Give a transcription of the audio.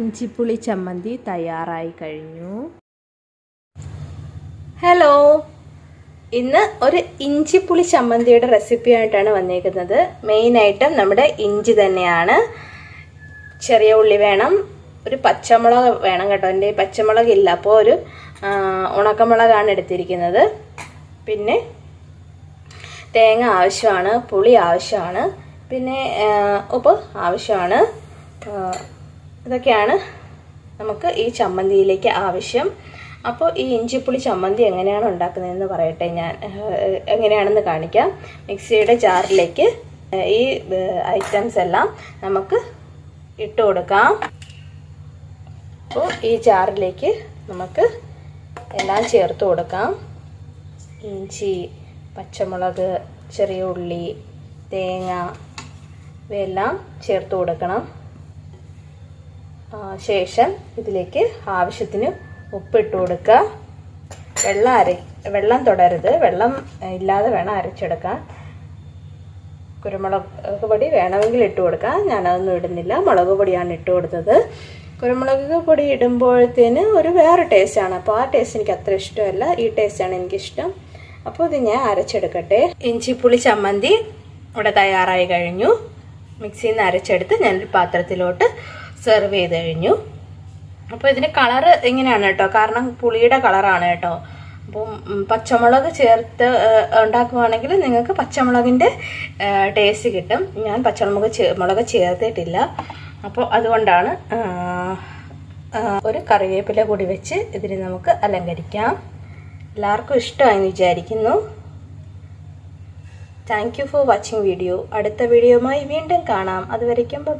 ഇഞ്ചിപ്പുളി ചമ്മന്തി തയ്യാറായി കഴിഞ്ഞു. ഹലോ ഇന്ന് ഒരു ഇഞ്ചിപ്പുളി ചമ്മന്തിയുടെ റെസിപ്പി ആയിട്ടാണ് വന്നേക്കുന്നത്. മെയിൻ ഐറ്റം നമ്മുടെ ഇഞ്ചി തന്നെയാണ്. ചെറിയ ഉള്ളി വേണം ഒരു പച്ചമുളക് വേണം കേട്ടോ. എന്റെ പച്ചമുളക് ഇല്ല. അപ്പോൾ ഒരു ഉണക്കമുളകാണ് എടുത്തിരിക്കുന്നത്. പിന്നെ തേങ്ങ ആവശ്യമാണ് പുളി ആവശ്യമാണ്. പിന്നെ ഉപ്പ് ആവശ്യമാണ്. ഇതൊക്കെയാണ് നമുക്ക് ഈ ചമ്മന്തിയിലേക്ക് ആവശ്യം. അപ്പോൾ ഈ ഇഞ്ചിപ്പുളി ചമ്മന്തി എങ്ങനെയാണ് ഉണ്ടാക്കുന്നതെന്ന് പറയട്ടെ ഞാൻ. എങ്ങനെയാണെന്ന് കാണിക്കാം. മിക്സിയുടെ ജാറിലേക്ക് ഈ ഐറ്റംസ് എല്ലാം നമുക്ക് ഇട്ട് കൊടുക്കാം. അപ്പോൾ ഈ ജാറിലേക്ക് നമുക്ക് എല്ലാം ചേർത്ത് കൊടുക്കാം. ഇഞ്ചി പച്ചമുളക് ചെറിയ ഉള്ളി തേങ്ങ ഇവയെല്ലാം ചേർത്ത് കൊടുക്കണം. ശേഷം ഇതിലേക്ക് ആവശ്യത്തിന് ഉപ്പിട്ട് കൊടുക്കുക. വെള്ളം അര വെള്ളം തുടരുത്. വെള്ളം ഇല്ലാതെ വേണം അരച്ചെടുക്കാൻ. കുരുമുളക് പൊടി വേണമെങ്കിൽ ഇട്ട് കൊടുക്കാം. ഞാനതൊന്നും ഇടുന്നില്ല. മുളക് പൊടിയാണ് ഇട്ട് കൊടുത്തത്. കുരുമുളക് പൊടി ഇടുമ്പോഴത്തേന് ഒരു വേറെ ടേസ്റ്റാണ് അപ്പോൾ ആ ടേസ്റ്റ് എനിക്ക് അത്ര ഇഷ്ടമല്ല. ഈ ടേസ്റ്റാണ് എനിക്കിഷ്ടം. അപ്പോൾ ഇത് ഞാൻ അരച്ചെടുക്കട്ടെ. ഇഞ്ചിപ്പുളി ചമ്മന്തി ഇവിടെ തയ്യാറായി കഴിഞ്ഞു. മിക്സിയിൽ നിന്ന് അരച്ചെടുത്ത് ഞാനൊരു പാത്രത്തിലോട്ട് സെർവ് ചെയ്ത് കഴിഞ്ഞു. അപ്പോൾ ഇതിന് കളറ് ഇങ്ങനെയാണ് കേട്ടോ. കാരണം പുളിയുടെ കളറാണ് കേട്ടോ. അപ്പം പച്ചമുളക് ചേർത്ത് ഉണ്ടാക്കുവാണെങ്കിൽ നിങ്ങൾക്ക് പച്ചമുളകിന്റെ ടേസ്റ്റ് കിട്ടും. ഞാൻ പച്ചമുളക് മുളക് ചേർത്തിട്ടില്ല. അപ്പോൾ അതുകൊണ്ടാണ് ഒരു കറിവേപ്പില കൂടി വെച്ച് ഇതിന് നമുക്ക് അലങ്കരിക്കാം. എല്ലാവർക്കും ഇഷ്ടമായെന്ന് വിചാരിക്കുന്നു. Thank you for watching video അടുത്ത വീഡിയോയുമായി വീണ്ടും കാണാം. അതുവരയ്ക്കും ബൈ